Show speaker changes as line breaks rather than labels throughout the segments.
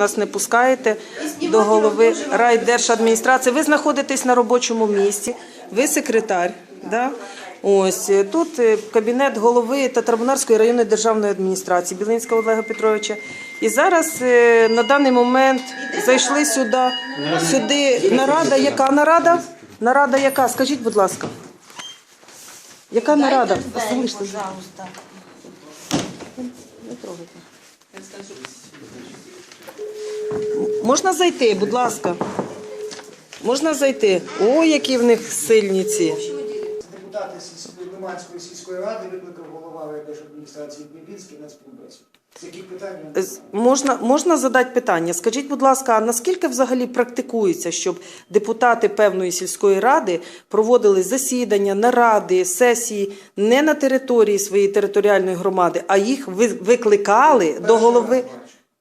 Нас не пускаєте до голови райдержадміністрації. Ви знаходитесь на робочому місці, ви секретар. Да? Ось е, тут е, кабінет голови Татарбунарської районної державної адміністрації Білинського Олега Петровича. І зараз е, на даний момент зайшли сюди. Сюди нарада. Яка нарада? Нарада яка? Скажіть, будь ласка. Яка нарада? Залиште.
пожалуйста.
Не трогайте. Можна зайти, будь ласка. Можна зайти. О, які в них сильні ці.
Депутати Лиманської сільської ради викликав голова райдержадміністрації Дніпінський на співбесіду. З яких питань
Можна, можна задати питання? Скажіть, будь ласка, а наскільки взагалі практикується, щоб депутати певної сільської ради проводили засідання, наради, сесії не на території своєї територіальної громади, а їх ви- викликали до голови?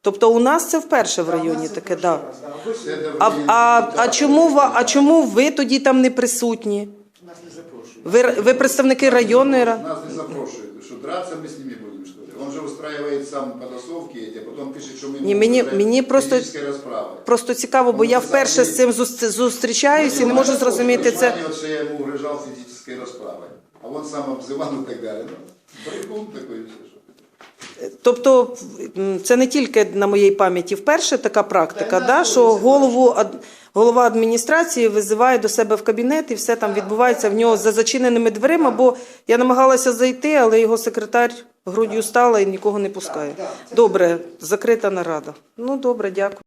Тобто у нас це вперше в районі таке, да. А, а, а, чому, ва- а чому ви тоді там не присутні?
нас не запрошує.
Ви, ви представники районної ради?
Нас не запрошують. Что, драться мы с ними будем, что ли? Он же устраивает сам потасовки эти, а потом пишет, что мы
Не, мені-
устраиваем
мені просто-
физической расправы.
Просто цікаво, бо я вперше з цим зус- зустрічаюся і не можу зрозуміти це.
Вот, что я ему угрожал физической расправой. А он сам обзывал и так далее. Ну, брехун такой.
Тобто це не тільки на моїй пам'яті вперше така практика, да, що голову голова адміністрації визиває до себе в кабінет і все там відбувається в нього за зачиненими дверима, бо я намагалася зайти, але його секретар грудью стала і нікого не пускає. Добре, закрита нарада. Ну добре, дякую.